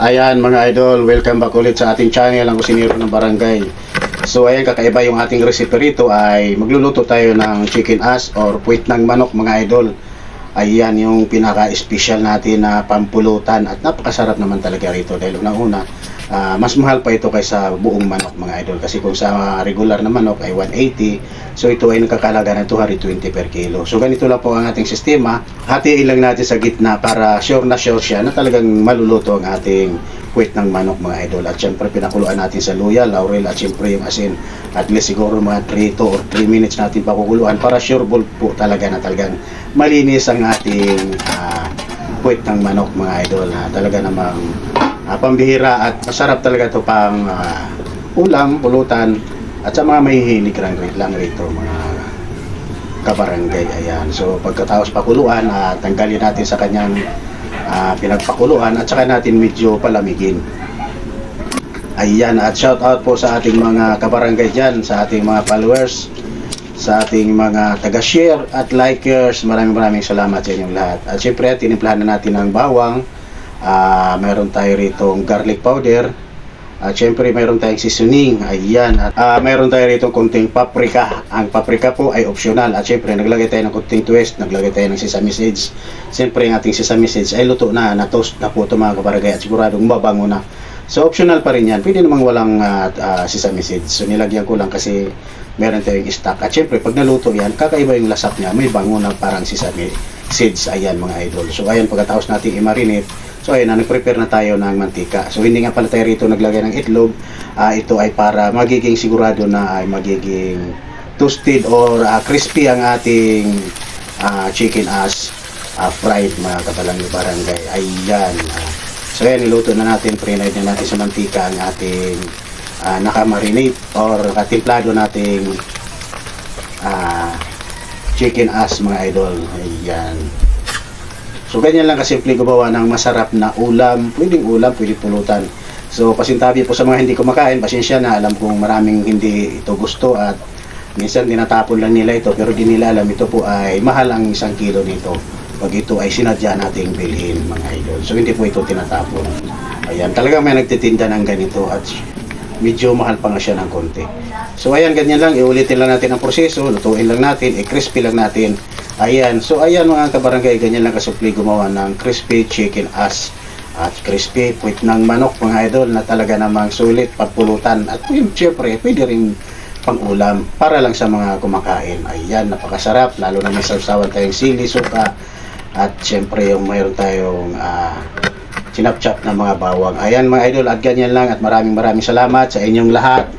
Ayan mga idol, welcome back ulit sa ating channel, ang kusinero ng barangay. So ayan, kakaiba yung ating recipe rito ay magluluto tayo ng chicken ass or puwit ng manok mga idol. Ayan yung pinaka-special natin na pampulutan at napakasarap naman talaga rito dahil unang-una, ah, mas mahal pa ito kaysa buong manok mga idol kasi kung sa regular na manok ay 180 so ito ay nakakalaga ng 220 per kilo. So ganito lang po ang ating sistema. Hatiin lang natin sa gitna para sure na sure siya na talagang maluluto ang ating puwit ng manok mga idol. At syempre pinakuluan natin sa luya, laurel at syempre yung asin. At least siguro mga 3 to or 3 minutes natin pakukuluan para sure ball po talaga na talagang malinis ang ating ah, puwit ng manok mga idol. Na talaga namang ah, pambihira at masarap talaga ito pang ah, ulam, pulutan at sa mga mahihilig lang, lang rito mga kabarangay. Ayan. So pagkatapos pakuluan, ah, tanggalin natin sa kanyang ah, pinagpakuluan at saka natin medyo palamigin. Ayan, at shout out po sa ating mga kabarangay dyan, sa ating mga followers, sa ating mga taga-share at likers. Maraming maraming salamat sa inyong lahat. At syempre, tinimplahan na natin ng bawang. Ah, meron tayo rito garlic powder. At syempre, meron tayong seasoning. Ayan. At ah, meron tayo rito konting paprika. Ang paprika po ay optional. At syempre, naglagay tayo ng konting twist. Naglagay tayo ng sesame seeds. Syempre, ang ating sesame seeds ay luto na, na-toast na po ito mga kabarangay. At siguradong mabango na. So optional pa rin yan. Pwede namang walang ah, ah, sesame seeds. So nilagyan ko lang kasi meron tayong stock. At syempre, pag naluto yan, kakaiba yung lasap niya. May bango na parang sesame seeds. Ayan mga idol. So ayan, pagkatapos natin i-marinate, so ayan, na, nag-prepare na tayo ng mantika. So hindi nga pala tayo rito naglagay ng itlog. Ah, ito ay para magiging sigurado na ay magiging toasted or ah, crispy ang ating ah, chicken as ah, fried mga kabalang barangay. Ayan. So ayan, niluto na natin, pre-night na natin sa mantika ang ating ah, nakamarinate or katimplado nating ah, chicken ass mga idol. Ayan. So ganyan lang kasimple gumawa ng masarap na ulam, pwedeng ulam, pwedeng pulutan. So pasintabi po sa mga hindi kumakain, pasensya na, alam kong maraming hindi ito gusto at minsan tinatapon lang nila ito pero di nila alam ito po ay mahal ang isang kilo nito pag ito ay sinadya nating bilhin mga idol. So hindi po ito tinatapon. Ayan, talagang may nagtitinda ng ganito at medyo mahal pa nga siya ng konti. So ayan, ganyan lang, iulitin lang natin ang proseso, lutuin lang natin, i-crispy lang natin. Ayan, so ayan mga kabarangay, ganyan lang kasupli gumawa ng crispy chicken ass at crispy puwit ng manok mga idol na talaga namang sulit pagpulutan at yun, syempre pwede rin pang ulam para lang sa mga kumakain. Ayan, napakasarap, lalo na may sausawan tayong sili, suka at syempre yung mayroon tayong ah, sinapchap na mga bawang. Ayan mga idol, at ganyan lang at maraming maraming salamat sa inyong lahat.